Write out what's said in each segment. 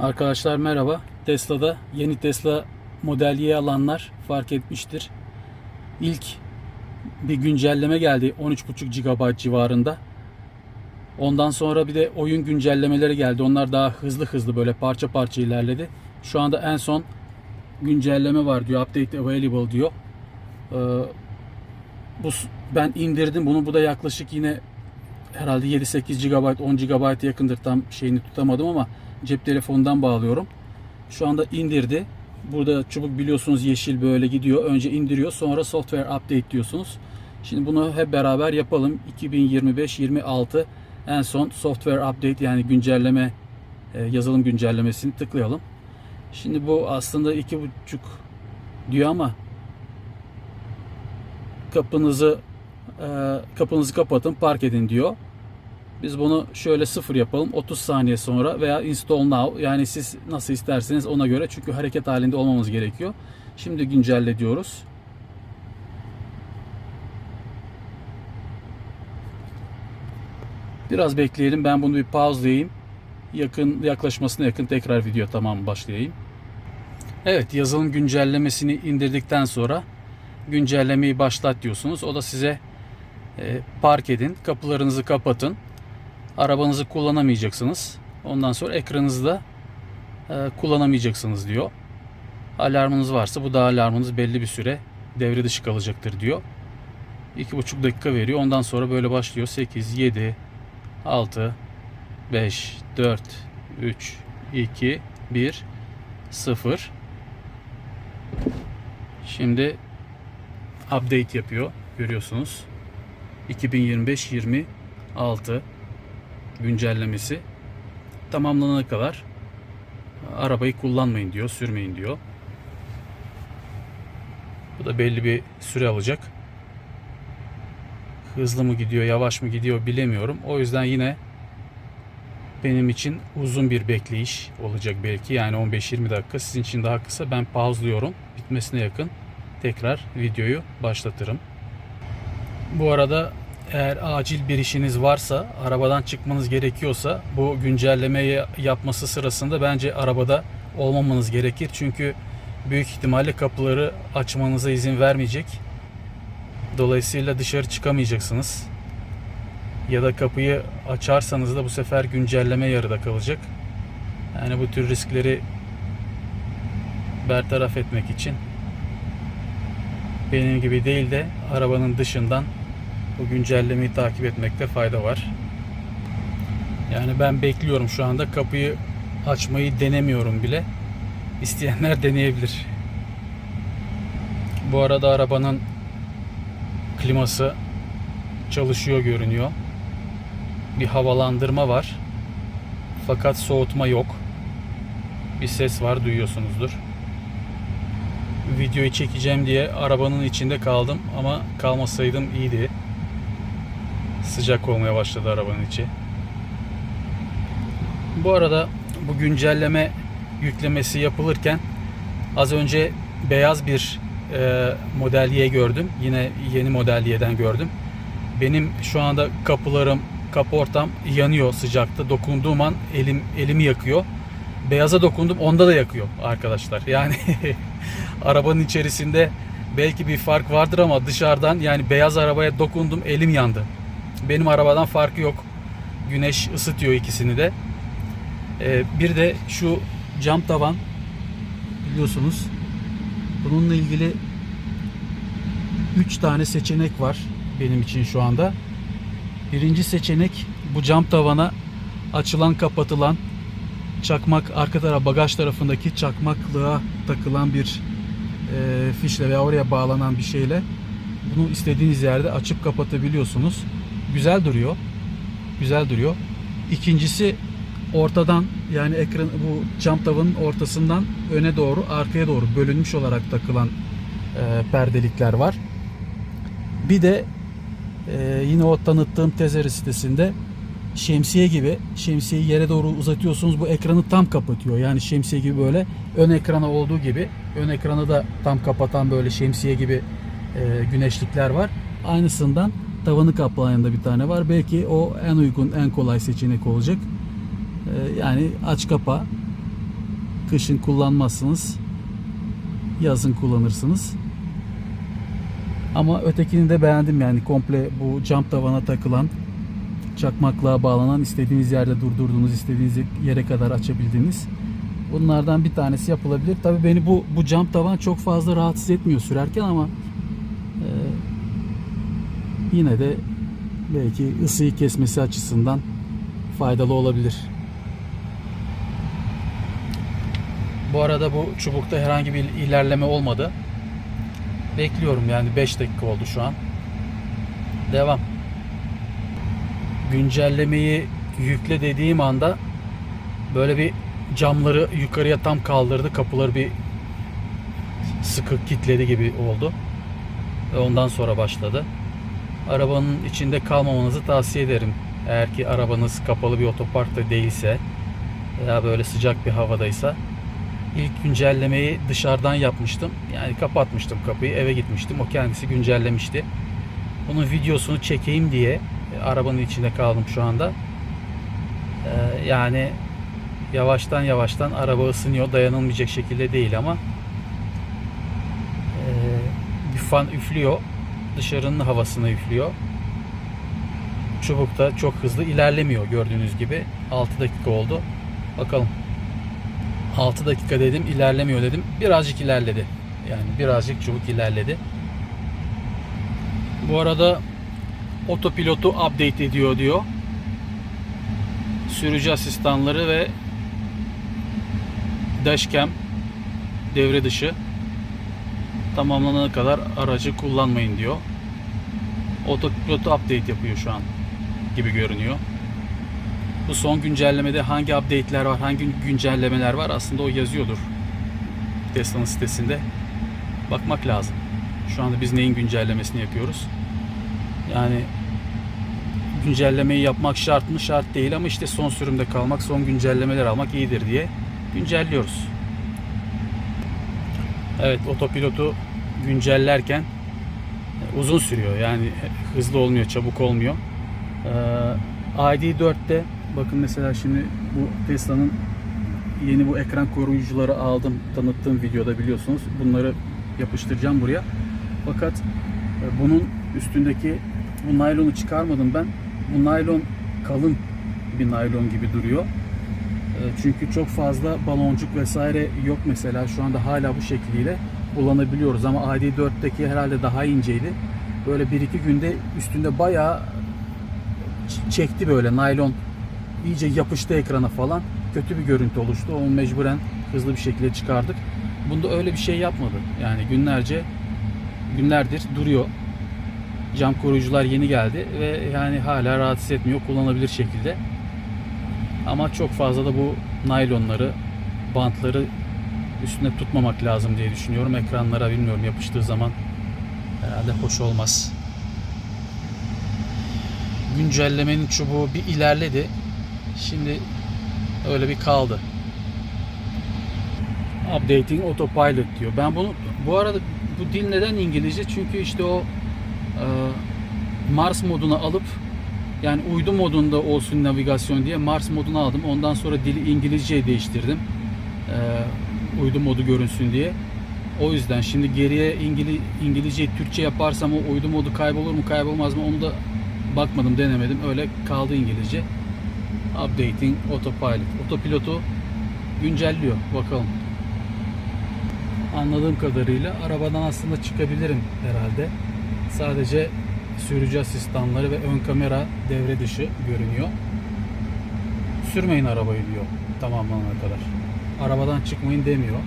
Arkadaşlar merhaba. Tesla'da yeni Tesla Model Y alanlar fark etmiştir. İlk bir güncelleme geldi 13.5 GB civarında. Ondan sonra bir de oyun güncellemeleri geldi. Onlar daha hızlı hızlı böyle parça parça ilerledi. Şu anda en son güncelleme var diyor. Update available diyor. Ee, bu ben indirdim bunu. Bu da yaklaşık yine herhalde 7-8 GB 10 GB yakındır tam şeyini tutamadım ama cep telefonundan bağlıyorum. Şu anda indirdi. Burada çubuk biliyorsunuz yeşil böyle gidiyor. Önce indiriyor sonra software update diyorsunuz. Şimdi bunu hep beraber yapalım. 2025-26 en son software update yani güncelleme e, yazılım güncellemesini tıklayalım. Şimdi bu aslında 2.5 diyor ama kapınızı e, kapınızı kapatın park edin diyor. Biz bunu şöyle sıfır yapalım 30 saniye sonra veya install now yani siz nasıl isterseniz ona göre çünkü hareket halinde olmamız gerekiyor. Şimdi güncelle diyoruz. Biraz bekleyelim ben bunu bir pauselayayım. Yakın yaklaşmasına yakın tekrar video tamam başlayayım. Evet yazılım güncellemesini indirdikten sonra güncellemeyi başlat diyorsunuz. O da size e, park edin, kapılarınızı kapatın, arabanızı kullanamayacaksınız. Ondan sonra ekranınızı da e, kullanamayacaksınız diyor. Alarmınız varsa bu da alarmınız belli bir süre devre dışı kalacaktır diyor. 2,5 dakika veriyor. Ondan sonra böyle başlıyor. 8, 7, 6, 5, 4, 3, 2, 1, 0. Şimdi update yapıyor. Görüyorsunuz. 2025-26 güncellemesi tamamlanana kadar arabayı kullanmayın diyor, sürmeyin diyor. Bu da belli bir süre alacak. Hızlı mı gidiyor, yavaş mı gidiyor bilemiyorum. O yüzden yine benim için uzun bir bekleyiş olacak belki. Yani 15-20 dakika. Sizin için daha kısa. Ben pauzluyorum. Bitmesine yakın tekrar videoyu başlatırım. Bu arada eğer acil bir işiniz varsa, arabadan çıkmanız gerekiyorsa bu güncellemeyi yapması sırasında bence arabada olmamanız gerekir. Çünkü büyük ihtimalle kapıları açmanıza izin vermeyecek. Dolayısıyla dışarı çıkamayacaksınız. Ya da kapıyı açarsanız da bu sefer güncelleme yarıda kalacak. Yani bu tür riskleri bertaraf etmek için benim gibi değil de arabanın dışından bu güncellemeyi takip etmekte fayda var. Yani ben bekliyorum şu anda kapıyı açmayı denemiyorum bile. İsteyenler deneyebilir. Bu arada arabanın kliması çalışıyor görünüyor. Bir havalandırma var. Fakat soğutma yok. Bir ses var duyuyorsunuzdur. Videoyu çekeceğim diye arabanın içinde kaldım ama kalmasaydım iyiydi. Sıcak olmaya başladı arabanın içi. Bu arada bu güncelleme yüklemesi yapılırken az önce beyaz bir e, Model Y gördüm. Yine yeni Model Y'den gördüm. Benim şu anda kapılarım, kaportam yanıyor sıcakta. Dokunduğum an elim elimi yakıyor. Beyaza dokundum onda da yakıyor arkadaşlar. Yani arabanın içerisinde belki bir fark vardır ama dışarıdan yani beyaz arabaya dokundum elim yandı. Benim arabadan farkı yok. Güneş ısıtıyor ikisini de. Ee, bir de şu cam tavan biliyorsunuz. Bununla ilgili 3 tane seçenek var benim için şu anda. Birinci seçenek bu cam tavana açılan kapatılan çakmak arka taraf bagaj tarafındaki çakmaklığa takılan bir e, fişle veya oraya bağlanan bir şeyle bunu istediğiniz yerde açıp kapatabiliyorsunuz. Güzel duruyor. Güzel duruyor. İkincisi ortadan yani ekran bu cam tavanın ortasından öne doğru arkaya doğru bölünmüş olarak takılan e, perdelikler var. Bir de e, yine o tanıttığım Tezeri sitesinde şemsiye gibi şemsiyeyi yere doğru uzatıyorsunuz bu ekranı tam kapatıyor. Yani şemsiye gibi böyle ön ekrana olduğu gibi ön ekranı da tam kapatan böyle şemsiye gibi e, güneşlikler var. Aynısından tavanı kaplayan da bir tane var. Belki o en uygun en kolay seçenek olacak. E, yani aç kapa Kışın kullanmazsınız. Yazın kullanırsınız. Ama ötekini de beğendim yani komple bu cam tavana takılan çakmaklığa bağlanan istediğiniz yerde durdurduğunuz istediğiniz yere kadar açabildiğiniz bunlardan bir tanesi yapılabilir. Tabii beni bu bu cam tavan çok fazla rahatsız etmiyor sürerken ama yine de belki ısıyı kesmesi açısından faydalı olabilir. Bu arada bu çubukta herhangi bir ilerleme olmadı. Bekliyorum yani 5 dakika oldu şu an. Devam. Güncellemeyi yükle dediğim anda böyle bir camları yukarıya tam kaldırdı. Kapıları bir sıkı kilitledi gibi oldu. Ve ondan sonra başladı. Arabanın içinde kalmamanızı tavsiye ederim. Eğer ki arabanız kapalı bir otoparkta değilse veya böyle sıcak bir havadaysa İlk güncellemeyi dışarıdan yapmıştım. Yani kapatmıştım kapıyı, eve gitmiştim. O kendisi güncellemişti. Bunun videosunu çekeyim diye e, arabanın içinde kaldım şu anda. Ee, yani yavaştan yavaştan araba ısınıyor. Dayanılmayacak şekilde değil ama ee, bir fan üflüyor. Dışarının havasını üflüyor. Çubuk da çok hızlı ilerlemiyor gördüğünüz gibi. 6 dakika oldu. Bakalım. 6 dakika dedim ilerlemiyor dedim. Birazcık ilerledi. Yani birazcık çubuk ilerledi. Bu arada otopilotu update ediyor diyor. Sürücü asistanları ve dashcam devre dışı tamamlanana kadar aracı kullanmayın diyor. Otopilotu update yapıyor şu an gibi görünüyor. Bu son güncellemede hangi update'ler var, hangi güncellemeler var aslında o yazıyordur. Tesla'nın sitesinde. Bakmak lazım. Şu anda biz neyin güncellemesini yapıyoruz? Yani güncellemeyi yapmak şart mı? Şart değil ama işte son sürümde kalmak, son güncellemeler almak iyidir diye güncelliyoruz. Evet, otopilotu güncellerken uzun sürüyor. Yani hızlı olmuyor, çabuk olmuyor. Ee, ID4'te Bakın mesela şimdi bu Tesla'nın yeni bu ekran koruyucuları aldım. Tanıttığım videoda biliyorsunuz. Bunları yapıştıracağım buraya. Fakat e, bunun üstündeki bu naylonu çıkarmadım ben. Bu naylon kalın bir naylon gibi duruyor. E, çünkü çok fazla baloncuk vesaire yok mesela. Şu anda hala bu şekliyle kullanabiliyoruz ama ID4'teki herhalde daha inceydi. Böyle bir iki günde üstünde bayağı çekti böyle naylon iyice yapıştı ekrana falan. Kötü bir görüntü oluştu. Onu mecburen hızlı bir şekilde çıkardık. Bunda öyle bir şey yapmadı. Yani günlerce günlerdir duruyor. Cam koruyucular yeni geldi ve yani hala rahatsız etmiyor kullanabilir şekilde. Ama çok fazla da bu naylonları, bantları üstüne tutmamak lazım diye düşünüyorum. Ekranlara bilmiyorum yapıştığı zaman herhalde hoş olmaz. Güncellemenin çubuğu bir ilerledi. Şimdi öyle bir kaldı. Updating autopilot diyor. Ben bunu bu arada bu dil neden İngilizce? Çünkü işte o e, Mars moduna alıp yani uydu modunda olsun navigasyon diye Mars moduna aldım. Ondan sonra dili İngilizceye değiştirdim. E, uydu modu görünsün diye. O yüzden şimdi geriye İngiliz, İngilizceyi Türkçe yaparsam o uydu modu kaybolur mu kaybolmaz mı onu da bakmadım denemedim. Öyle kaldı İngilizce. Updating Autopilot. Otopilotu güncelliyor. Bakalım. Anladığım kadarıyla arabadan aslında çıkabilirim herhalde. Sadece sürücü asistanları ve ön kamera devre dışı görünüyor. Sürmeyin arabayı diyor tamamlanana kadar. Arabadan çıkmayın demiyor.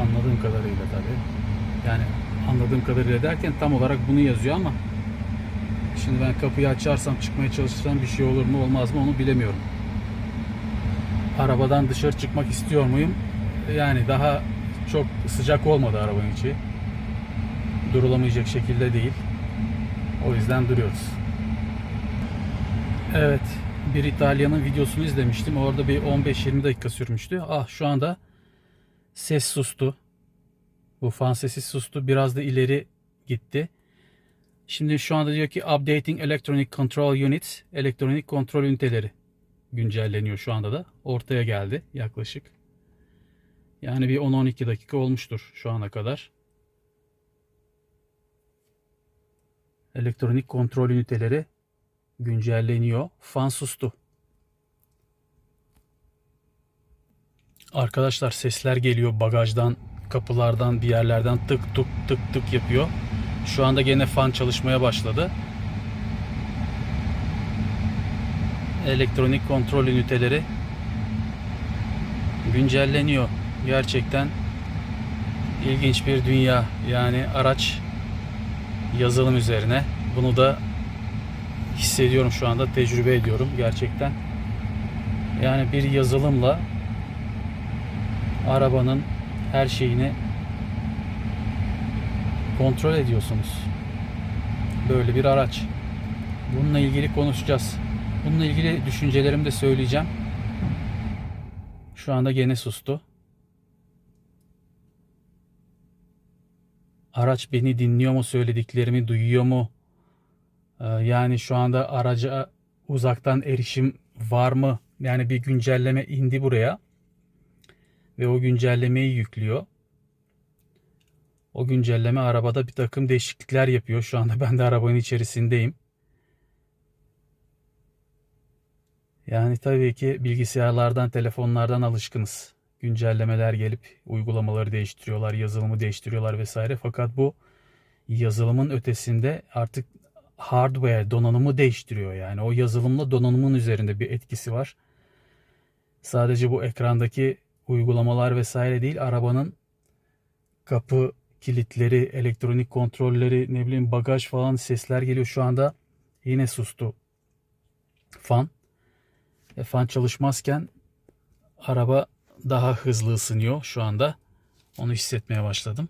Anladığım kadarıyla tabii. Yani anladığım kadarıyla derken tam olarak bunu yazıyor ama Şimdi ben kapıyı açarsam çıkmaya çalışırsam bir şey olur mu olmaz mı onu bilemiyorum. Arabadan dışarı çıkmak istiyor muyum? Yani daha çok sıcak olmadı arabanın içi. Durulamayacak şekilde değil. O yüzden duruyoruz. Evet. Bir İtalyanın videosunu izlemiştim. Orada bir 15-20 dakika sürmüştü. Ah şu anda ses sustu. Bu fan sesi sustu. Biraz da ileri gitti. Şimdi şu anda diyor ki updating electronic control units, elektronik kontrol üniteleri. güncelleniyor şu anda da. Ortaya geldi yaklaşık. Yani bir 10-12 dakika olmuştur şu ana kadar. Elektronik kontrol üniteleri güncelleniyor. Fan sustu. Arkadaşlar sesler geliyor bagajdan, kapılardan, bir yerlerden tık tık tık tık yapıyor. Şu anda gene fan çalışmaya başladı. Elektronik kontrol üniteleri güncelleniyor. Gerçekten ilginç bir dünya. Yani araç yazılım üzerine. Bunu da hissediyorum şu anda, tecrübe ediyorum gerçekten. Yani bir yazılımla arabanın her şeyini kontrol ediyorsunuz. Böyle bir araç. Bununla ilgili konuşacağız. Bununla ilgili düşüncelerimi de söyleyeceğim. Şu anda gene sustu. Araç beni dinliyor mu, söylediklerimi duyuyor mu? Ee, Yani şu anda araca uzaktan erişim var mı? Yani bir güncelleme indi buraya ve o güncellemeyi yüklüyor. O güncelleme arabada bir takım değişiklikler yapıyor. Şu anda ben de arabanın içerisindeyim. Yani tabii ki bilgisayarlardan, telefonlardan alışkınız. Güncellemeler gelip uygulamaları değiştiriyorlar, yazılımı değiştiriyorlar vesaire. Fakat bu yazılımın ötesinde artık hardware, donanımı değiştiriyor yani. O yazılımla donanımın üzerinde bir etkisi var. Sadece bu ekrandaki uygulamalar vesaire değil, arabanın kapı kilitleri, elektronik kontrolleri, ne bileyim bagaj falan sesler geliyor. Şu anda yine sustu fan. E, fan çalışmazken araba daha hızlı ısınıyor şu anda. Onu hissetmeye başladım.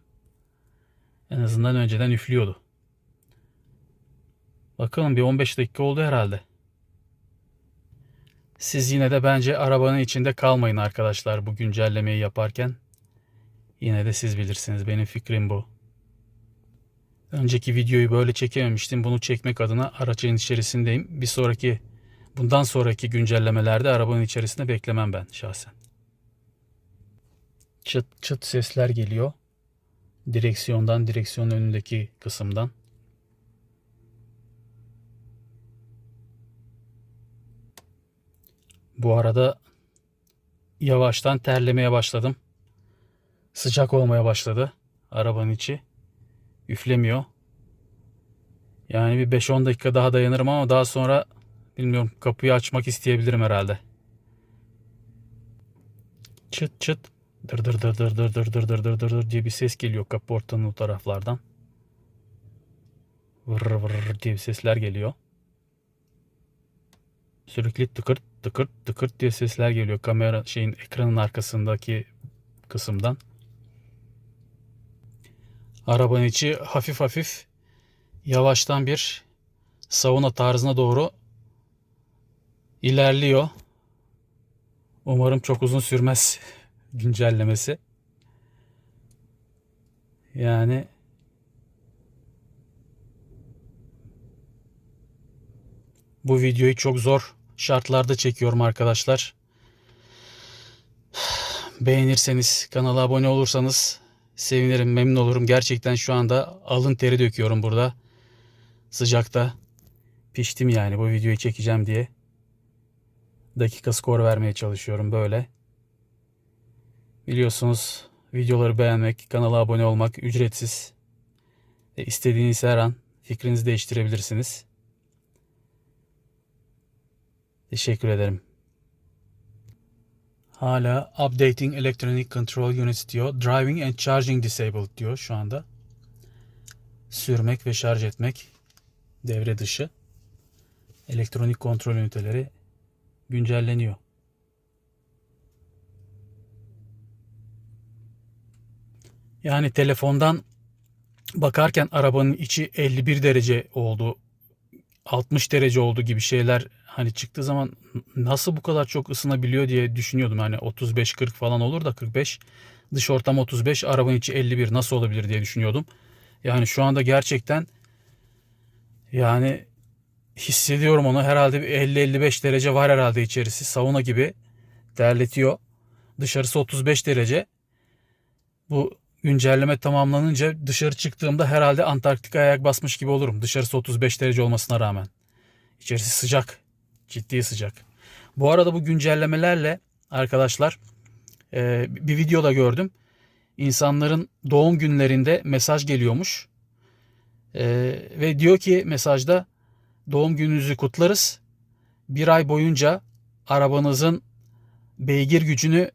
En azından önceden üflüyordu. Bakalım bir 15 dakika oldu herhalde. Siz yine de bence arabanın içinde kalmayın arkadaşlar bu güncellemeyi yaparken. Yine de siz bilirsiniz. Benim fikrim bu. Önceki videoyu böyle çekememiştim. Bunu çekmek adına aracın içerisindeyim. Bir sonraki bundan sonraki güncellemelerde arabanın içerisinde beklemem ben şahsen. Çıt çıt sesler geliyor. Direksiyondan, direksiyonun önündeki kısımdan. Bu arada yavaştan terlemeye başladım. Sıcak olmaya başladı arabanın içi. Üflemiyor. Yani bir 5-10 dakika daha dayanırım ama daha sonra bilmiyorum kapıyı açmak isteyebilirim herhalde. Çıt çıt dır dır dır dır dır dır dır dır dır dır dır diye bir ses geliyor kapı ortanın o taraflardan. Vır vır diye bir sesler geliyor. Sürekli tıkırt tıkırt tıkırt diye sesler geliyor kamera şeyin ekranın arkasındaki kısımdan. Arabanın içi hafif hafif yavaştan bir sauna tarzına doğru ilerliyor. Umarım çok uzun sürmez güncellemesi. Yani bu videoyu çok zor şartlarda çekiyorum arkadaşlar. Beğenirseniz, kanala abone olursanız sevinirim, memnun olurum. Gerçekten şu anda alın teri döküyorum burada. Sıcakta piştim yani bu videoyu çekeceğim diye. Dakika skor vermeye çalışıyorum böyle. Biliyorsunuz videoları beğenmek, kanala abone olmak ücretsiz. E, istediğiniz her an fikrinizi değiştirebilirsiniz. Teşekkür ederim. Hala updating electronic control units diyor. Driving and charging disabled diyor şu anda. Sürmek ve şarj etmek devre dışı. Elektronik kontrol üniteleri güncelleniyor. Yani telefondan bakarken arabanın içi 51 derece oldu, 60 derece oldu gibi şeyler hani çıktığı zaman nasıl bu kadar çok ısınabiliyor diye düşünüyordum. Hani 35-40 falan olur da 45 dış ortam 35 arabanın içi 51 nasıl olabilir diye düşünüyordum. Yani şu anda gerçekten yani hissediyorum onu. Herhalde bir 50-55 derece var herhalde içerisi. Sauna gibi terletiyor. Dışarısı 35 derece. Bu güncelleme tamamlanınca dışarı çıktığımda herhalde Antarktika'ya ayak basmış gibi olurum. Dışarısı 35 derece olmasına rağmen. İçerisi sıcak. Ciddi sıcak. Bu arada bu güncellemelerle arkadaşlar e, bir videoda gördüm. İnsanların doğum günlerinde mesaj geliyormuş. E, ve diyor ki mesajda doğum gününüzü kutlarız. Bir ay boyunca arabanızın beygir gücünü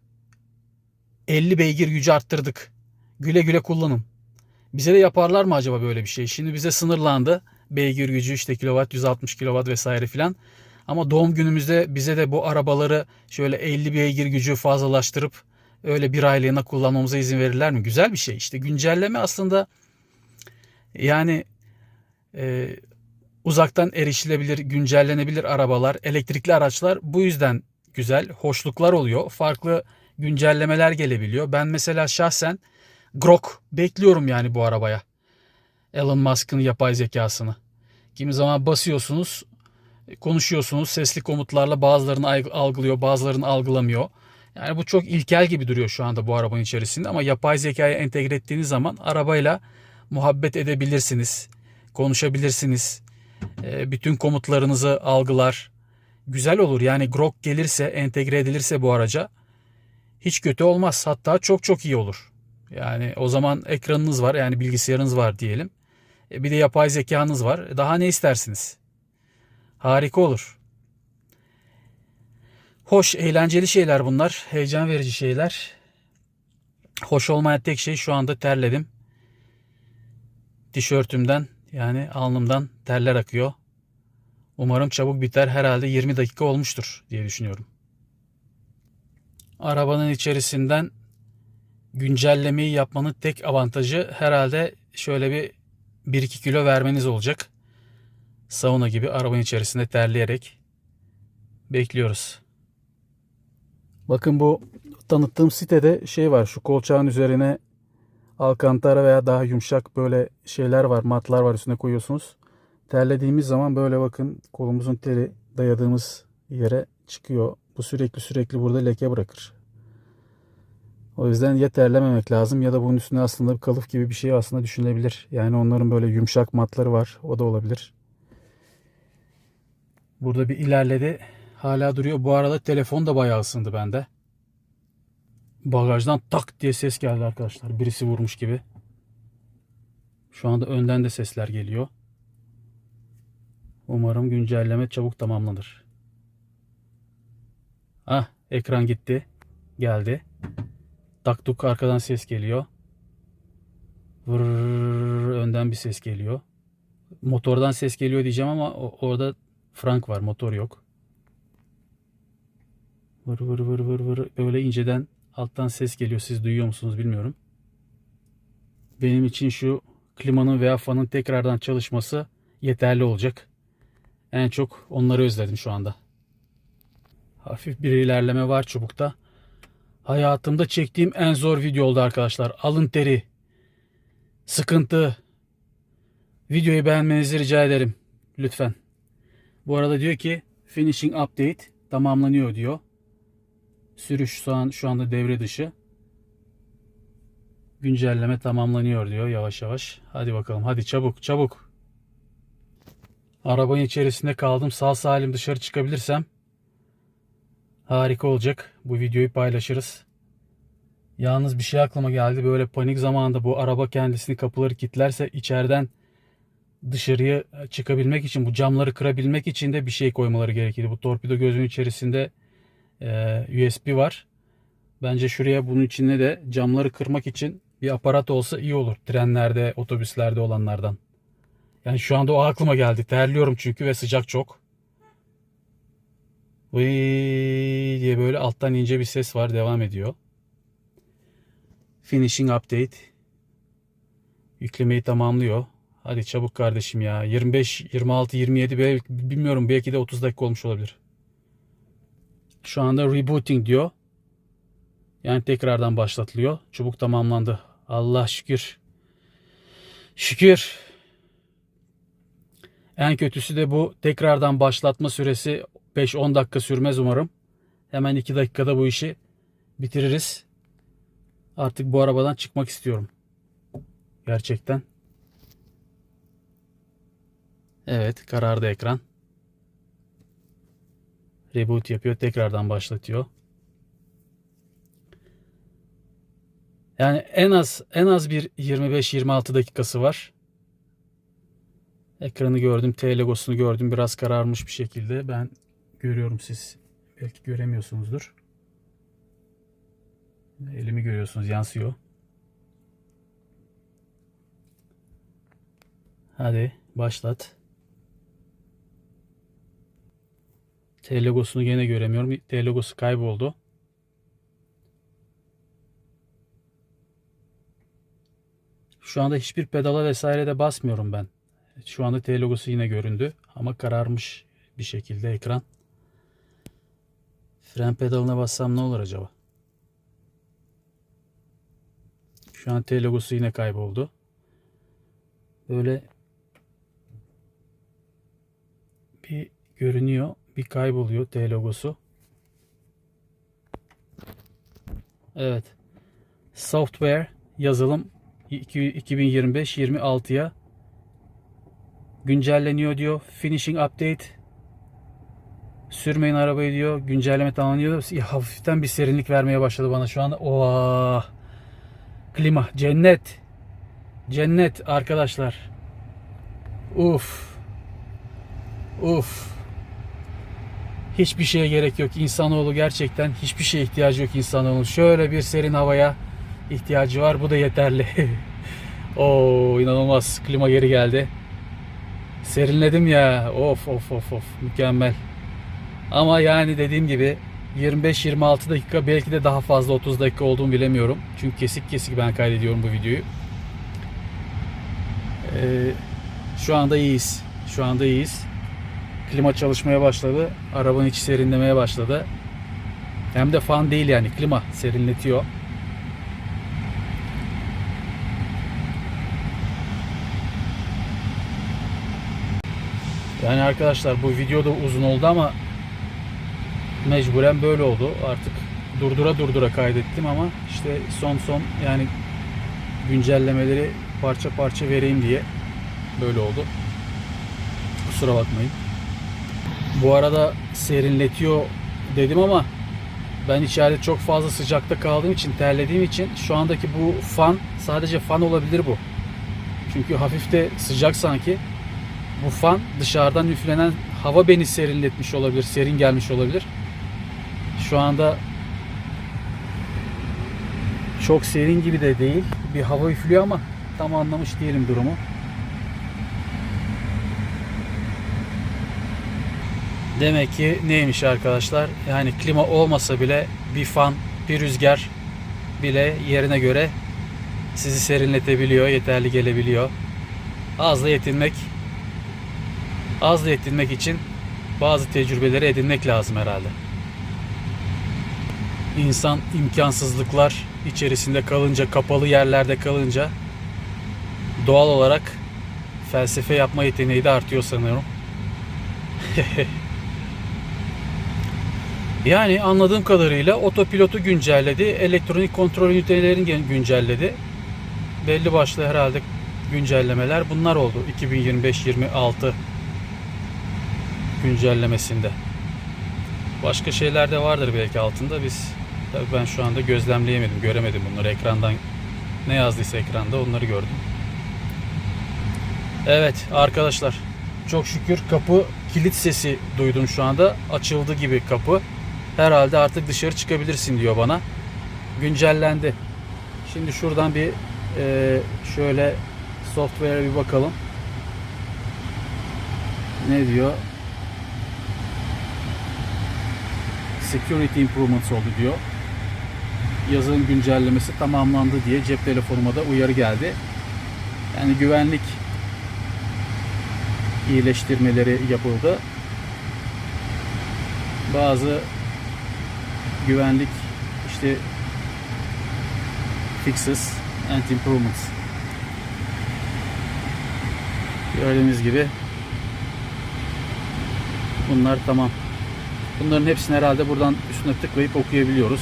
50 beygir gücü arttırdık. Güle güle kullanın. Bize de yaparlar mı acaba böyle bir şey? Şimdi bize sınırlandı. Beygir gücü işte kilowatt 160 kilowatt vesaire filan. Ama doğum günümüzde bize de bu arabaları şöyle 50 beygir gücü fazlalaştırıp öyle bir aylığına kullanmamıza izin verirler mi? Güzel bir şey. İşte güncelleme aslında yani e, uzaktan erişilebilir, güncellenebilir arabalar, elektrikli araçlar bu yüzden güzel, hoşluklar oluyor. Farklı güncellemeler gelebiliyor. Ben mesela şahsen Grok bekliyorum yani bu arabaya. Elon Musk'ın yapay zekasını. Kimi zaman basıyorsunuz, konuşuyorsunuz sesli komutlarla bazılarını algılıyor, bazılarını algılamıyor. Yani bu çok ilkel gibi duruyor şu anda bu arabanın içerisinde ama yapay zekaya entegre ettiğiniz zaman arabayla muhabbet edebilirsiniz, konuşabilirsiniz. E, bütün komutlarınızı algılar. Güzel olur yani Grok gelirse, entegre edilirse bu araca hiç kötü olmaz. Hatta çok çok iyi olur. Yani o zaman ekranınız var yani bilgisayarınız var diyelim. E, bir de yapay zekanız var. Daha ne istersiniz? Harika olur. Hoş, eğlenceli şeyler bunlar. Heyecan verici şeyler. Hoş olmayan tek şey şu anda terledim. Tişörtümden yani alnımdan terler akıyor. Umarım çabuk biter. Herhalde 20 dakika olmuştur diye düşünüyorum. Arabanın içerisinden güncellemeyi yapmanın tek avantajı herhalde şöyle bir 1-2 kilo vermeniz olacak. Sauna gibi arabanın içerisinde terleyerek bekliyoruz. Bakın bu tanıttığım sitede şey var şu kolçağın üzerine alkantara veya daha yumuşak böyle şeyler var matlar var üstüne koyuyorsunuz. Terlediğimiz zaman böyle bakın kolumuzun teri dayadığımız yere çıkıyor. Bu sürekli sürekli burada leke bırakır. O yüzden ya terlememek lazım ya da bunun üstüne aslında bir kalıf gibi bir şey aslında düşünülebilir. Yani onların böyle yumuşak matları var. O da olabilir. Burada bir ilerledi. Hala duruyor. Bu arada telefon da bayağı ısındı bende. Bagajdan tak diye ses geldi arkadaşlar. Birisi vurmuş gibi. Şu anda önden de sesler geliyor. Umarım güncelleme çabuk tamamlanır. Ah ekran gitti. Geldi. Taktuk arkadan ses geliyor. Vırrrr, önden bir ses geliyor. Motordan ses geliyor diyeceğim ama orada Frank var motor yok. Vır vır vır vır vır öyle inceden alttan ses geliyor siz duyuyor musunuz bilmiyorum. Benim için şu klimanın veya fanın tekrardan çalışması yeterli olacak. En çok onları özledim şu anda. Hafif bir ilerleme var çubukta. Hayatımda çektiğim en zor video oldu arkadaşlar. Alın teri. Sıkıntı. Videoyu beğenmenizi rica ederim. Lütfen. Bu arada diyor ki finishing update tamamlanıyor diyor. Sürüş şu an şu anda devre dışı. Güncelleme tamamlanıyor diyor yavaş yavaş. Hadi bakalım hadi çabuk çabuk. Arabanın içerisinde kaldım. Sağ salim dışarı çıkabilirsem harika olacak. Bu videoyu paylaşırız. Yalnız bir şey aklıma geldi. Böyle panik zamanında bu araba kendisini kapıları kilitlerse içeriden dışarıya çıkabilmek için bu camları kırabilmek için de bir şey koymaları gerekirdi. Bu torpido gözünün içerisinde e, USB var. Bence şuraya bunun içinde de camları kırmak için bir aparat olsa iyi olur. Trenlerde, otobüslerde olanlardan. Yani şu anda o aklıma geldi. Terliyorum çünkü ve sıcak çok. Vıy diye böyle alttan ince bir ses var. Devam ediyor. Finishing update. Yüklemeyi tamamlıyor. Hadi çabuk kardeşim ya. 25, 26, 27 belki, bilmiyorum belki de 30 dakika olmuş olabilir. Şu anda rebooting diyor. Yani tekrardan başlatılıyor. Çubuk tamamlandı. Allah şükür. Şükür. En kötüsü de bu tekrardan başlatma süresi 5-10 dakika sürmez umarım. Hemen 2 dakikada bu işi bitiririz. Artık bu arabadan çıkmak istiyorum. Gerçekten. Evet karardı ekran. Reboot yapıyor. Tekrardan başlatıyor. Yani en az en az bir 25-26 dakikası var. Ekranı gördüm, T logosunu gördüm. Biraz kararmış bir şekilde. Ben görüyorum siz belki göremiyorsunuzdur. Elimi görüyorsunuz yansıyor. Hadi başlat. T logosunu gene göremiyorum. T logosu kayboldu. Şu anda hiçbir pedala vesaire de basmıyorum ben. Şu anda T logosu yine göründü ama kararmış bir şekilde ekran. Fren pedalına bassam ne olur acaba? Şu an T logosu yine kayboldu. Böyle bir görünüyor, bir kayboluyor T logosu. Evet. Software yazılım 2025-26'ya güncelleniyor diyor. Finishing update. Sürmeyin arabayı diyor. Güncelleme tamamlanıyor. Hafiften bir serinlik vermeye başladı bana şu anda. Oh. Klima. Cennet. Cennet arkadaşlar. Uf. Uf. Hiçbir şeye gerek yok. İnsanoğlu gerçekten hiçbir şeye ihtiyacı yok insanoğlu. Şöyle bir serin havaya ihtiyacı var. Bu da yeterli. Oo inanılmaz. Klima geri geldi. Serinledim ya. Of of of of. Mükemmel. Ama yani dediğim gibi 25-26 dakika belki de daha fazla 30 dakika olduğunu bilemiyorum. Çünkü kesik kesik ben kaydediyorum bu videoyu. Ee, şu anda iyiyiz. Şu anda iyiyiz. Klima çalışmaya başladı. Arabanın içi serinlemeye başladı. Hem de fan değil yani klima serinletiyor. Yani arkadaşlar bu video da uzun oldu ama mecburen böyle oldu. Artık durdura durdura kaydettim ama işte son son yani güncellemeleri parça parça vereyim diye böyle oldu. Kusura bakmayın. Bu arada serinletiyor dedim ama ben içeride çok fazla sıcakta kaldığım için terlediğim için şu andaki bu fan sadece fan olabilir bu. Çünkü hafif de sıcak sanki. Bu fan dışarıdan üflenen hava beni serinletmiş olabilir, serin gelmiş olabilir. Şu anda çok serin gibi de değil. Bir hava üflüyor ama tam anlamış değilim durumu. Demek ki neymiş arkadaşlar? Yani klima olmasa bile bir fan, bir rüzgar bile yerine göre sizi serinletebiliyor, yeterli gelebiliyor. Azla yetinmek azla yetinmek için bazı tecrübeleri edinmek lazım herhalde. İnsan imkansızlıklar içerisinde kalınca, kapalı yerlerde kalınca doğal olarak felsefe yapma yeteneği de artıyor sanıyorum. yani anladığım kadarıyla otopilotu güncelledi, elektronik kontrol ünitelerini güncelledi. Belli başlı herhalde güncellemeler bunlar oldu 2025-26 güncellemesinde. Başka şeyler de vardır belki altında. Biz tabii ben şu anda gözlemleyemedim, göremedim bunları ekrandan. Ne yazdıysa ekranda onları gördüm. Evet arkadaşlar çok şükür kapı kilit sesi duydum şu anda. Açıldı gibi kapı. Herhalde artık dışarı çıkabilirsin diyor bana. Güncellendi. Şimdi şuradan bir e, şöyle software'e bir bakalım. Ne diyor? Security improvements oldu diyor. Yazılım güncellemesi tamamlandı diye cep telefonuma da uyarı geldi. Yani güvenlik iyileştirmeleri yapıldı. Bazı güvenlik işte fixes and improvements gördüğünüz gibi Bunlar tamam. Bunların hepsini herhalde buradan üstüne tıklayıp okuyabiliyoruz.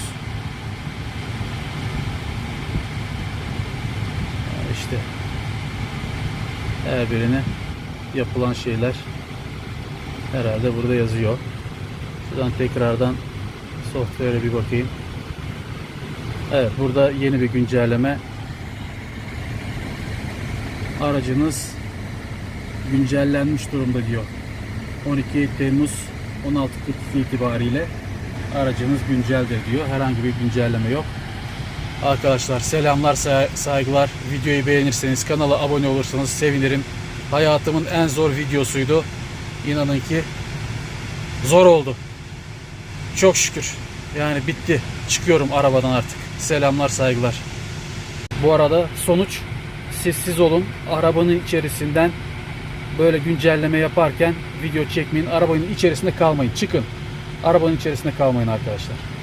Ya İşte her birine yapılan şeyler herhalde burada yazıyor. Şuradan tekrardan software'e bir bakayım. Evet burada yeni bir güncelleme. Aracınız güncellenmiş durumda diyor. 12 Temmuz 16.42 itibariyle aracınız günceldir diyor. Herhangi bir güncelleme yok. Arkadaşlar selamlar, say- saygılar. Videoyu beğenirseniz, kanala abone olursanız sevinirim. Hayatımın en zor videosuydu. İnanın ki zor oldu. Çok şükür. Yani bitti. Çıkıyorum arabadan artık. Selamlar, saygılar. Bu arada sonuç siz siz olun. Arabanın içerisinden böyle güncelleme yaparken video çekmeyin. Arabanın içerisinde kalmayın. Çıkın. Arabanın içerisinde kalmayın arkadaşlar.